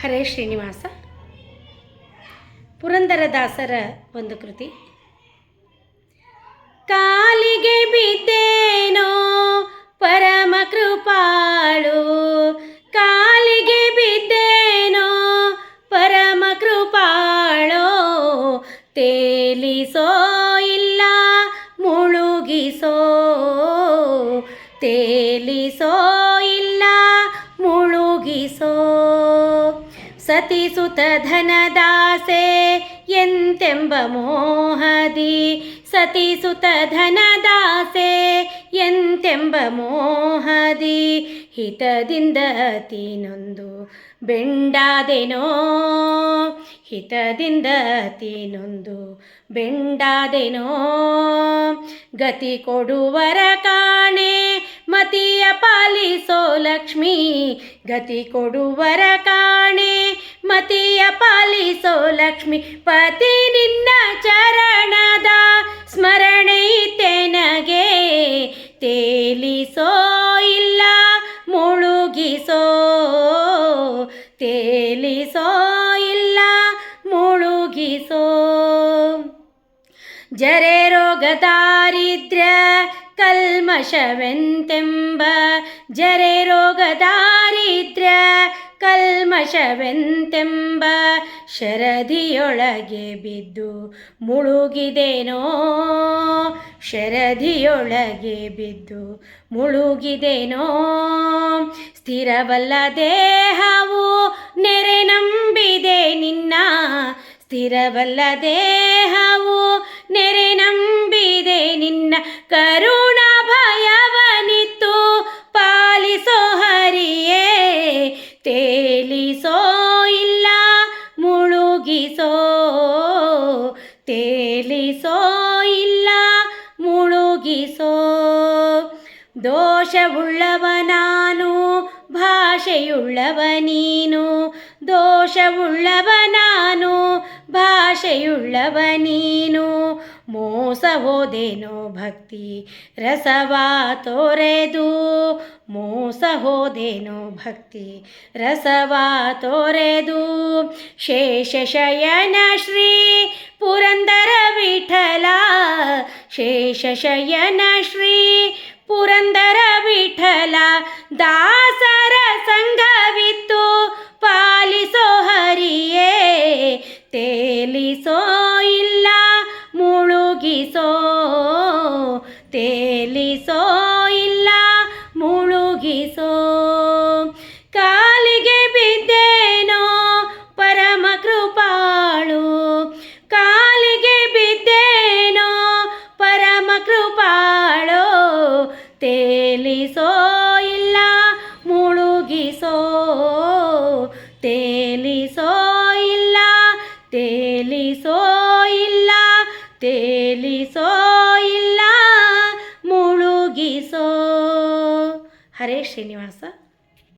ಹರೇ ಶ್ರೀನಿವಾಸ. ಪುರಂದರದಾಸರ ಒಂದು ಕೃತಿ. ಕಾಲಿಗೆ ಬಿದ್ದೇನೋ ಪರಮ ಕೃಪಾಳು. ಕಾಲಿಗೆ ಬಿದ್ದೇನೋ ಪರಮ ಕೃಪಾಳೋ. ತೇಲಿಸೋ ಇಲ್ಲ, ಮುಳುಗಿಸೋ. ತೇಲಿಸೋ ಇಲ್ಲ, ಮುಳುಗಿಸೋ. ಸತಿಸುತ ಧನದಾಸೆ ಎಂತೆಂಬ ಮೋಹದಿ. ಸತಿಸುತ ಧನದಾಸೆ ಎಂತೆಂಬ ಮೋಹದಿ. ಹಿತದಿಂದ ತೀನೊಂದು ಬೆಂಡಾದೆನೋ. ಹಿತದಿಂದ ತೀನೊಂದು ಬೆಂಡಾದೆನೋ. ಗತಿ ಕೊಡುವರ ಕಾಣೆ ಮತಿಯ ಪಾಲಿಸೋ ಲಕ್ಷ್ಮೀ, ಗತಿ ಕೊಡುವರ ಕಾಣೆ. ಮತಿಯ ಪಾಲಿಸೋ ಲಕ್ಷ್ಮಿ, ಪತಿ ನಿನ್ನ ಚರಣದ ಸ್ಮರಣೆ ತೆನಗೆ. ತೇಲಿಸೋ ಇಲ್ಲ, ಮುಳುಗಿಸೋ. ತೇಲಿಸೋ ಇಲ್ಲ, ಮುಳುಗಿಸೋ. ಜರೆ ರೋಗ ದಾರಿದ್ರ್ಯ ಕಲ್ಮಶವೆಂತೆಂಬ ಜರೆ ರೋಗ ದಾರಿದ್ರ್ಯ ಕಲ್ಮಶವೆಂತೆಂಬ ಶರದಿಯೊಳಗೆ ಬಿದ್ದು ಮುಳುಗಿದೇನೋ? ಶರದಿಯೊಳಗೆ ಬಿದ್ದು ಮುಳುಗಿದೇನೋ? ಸ್ಥಿರವಲ್ಲ ದೇಹವು ನೆರೆ ನಂಬಿದೆ ನಿನ್ನ. ಸ್ಥಿರವಲ್ಲ ದೇಹವು ತೇಲಿಸೋ ಇಲ್ಲ ಮುಳುಗಿಸೋ. ತೇಲಿಸೋ ಇಲ್ಲ ಮುಳುಗಿಸೋ. ದೋಷವುಳ್ಳವ ನಾನು ಭಾಷೆಯುಳ್ಳವ ನೀನು. ದೋಷವುಳ್ಳವ ನಾನು ಭಾಷೆಯುಳ್ಳವ ನೀನು. ಮೋಸ ಹೋದೇನೋ ಭಕ್ತಿ ರಸವಾ ತೋರೆದು ಮೋಸ ಹೋದೇನೋ ಭಕ್ತಿ ರಸವಾ ತೋರೆದು ಶೇಷಶಯನ ಶ್ರೀ ಪುರಂದರ ವಿಠಲ ಶೇಷಶಯನ ಶ್ರೀ ಪುರಂದರ ವಿಠಲ ದಾಸರ ತೇಲಿಸೋ ಇಲ್ಲ ಮುಳುಗಿಸೋ. ತೇಲಿಸೋ ಇಲ್ಲ ತೇಲಿಸೋ ಇಲ್ಲ ತೇಲಿಸೋ ಇಲ್ಲ ಮುಳುಗಿಸೋ. ಹರೇ ಶ್ರೀನಿವಾಸ.